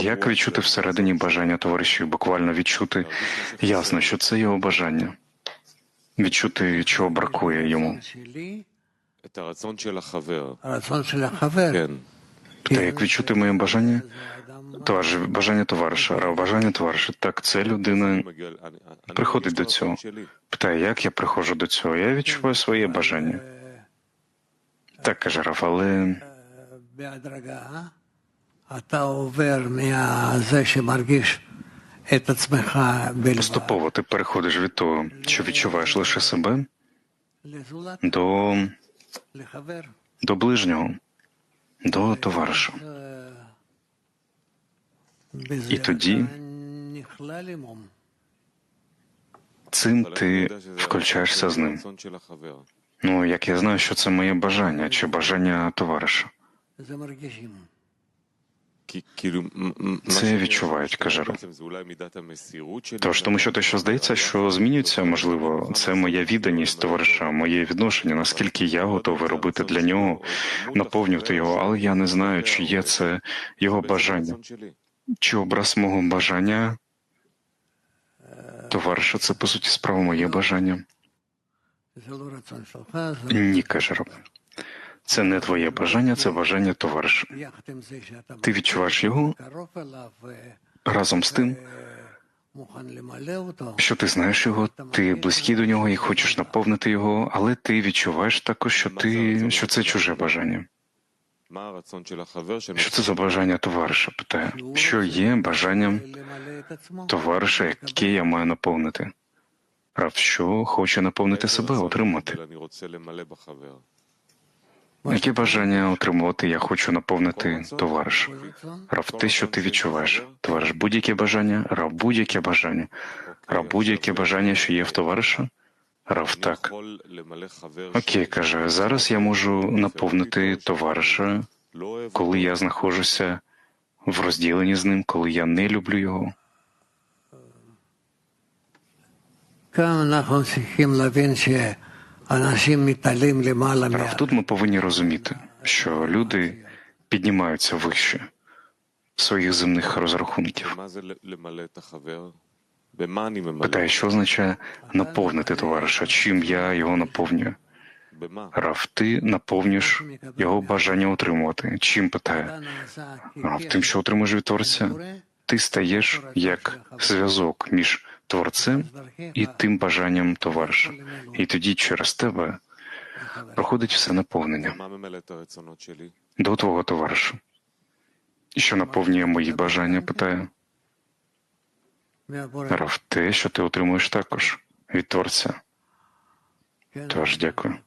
Як відчути всередині бажання товаришів, буквально відчути ясно, що це його бажання, відчути, чого бракує йому. Та як відчути моє бажання? Товариш, бажання товариша, бажання товариша. Так, це людина приходить до цього. Питає, як я приходжу до цього? Я відчуваю своє бажання. Так каже Раф, але אתה עובר מזה שמרגיש את עצמך בלבד, поступово ти переходиш від того, що відчуваєш лише себе, לזולת, до, לחבר. до ближнього, до товариша. בזה І тоді אתה נכלל עמם. Цим אבל אני ти יודע שזה включаєшся з ним. הרצון של החבר. Ну, як я знаю, що це моє бажання чи бажання товариша. Це відчувають, каже Ру. Тож, тому що те, що здається, що змінюється, можливо, це моя відданість товариша, моє відношення, наскільки я готовий робити для нього, наповнювати його, але я не знаю, чи є це його бажання. Чи образ мого бажання товариша, це по суті справа моє бажання. Ні, каже Роб. Це не твоє бажання, це бажання товариша. Ти відчуваєш його разом з тим, що ти знаєш його, ти близький до нього і хочеш наповнити його, але ти відчуваєш також, що ти що це чуже бажання. Що це за бажання товариша? Питає, що є бажанням товариша, яке я маю наповнити, Рав що хоче наповнити себе, отримати. Які бажання отримувати я хочу наповнити товариш? Рав те, що ти відчуваєш. Товариш будь-яке бажання, рав будь-яке бажання, рав будь-яке бажання, що є в товариша? Рав так. Окей, каже, зараз я можу наповнити товариша, коли я знаходжуся в розділенні з ним, коли я не люблю його. Рав тут ми повинні розуміти, що люди піднімаються вище своїх земних розрахунків. Питає, що означає наповнити товариша? Чим я його наповнюю? Рав, ти наповнюєш його бажання отримувати. Чим питає? Рав, тим, що отримуєш від творця ти стаєш як зв'язок між творцем і тим бажанням товариша. І тоді через тебе проходить все наповнення до твого товариша. Що наповнює мої бажання? питає. Рав те, що ти отримуєш також від творця. Тож дякую.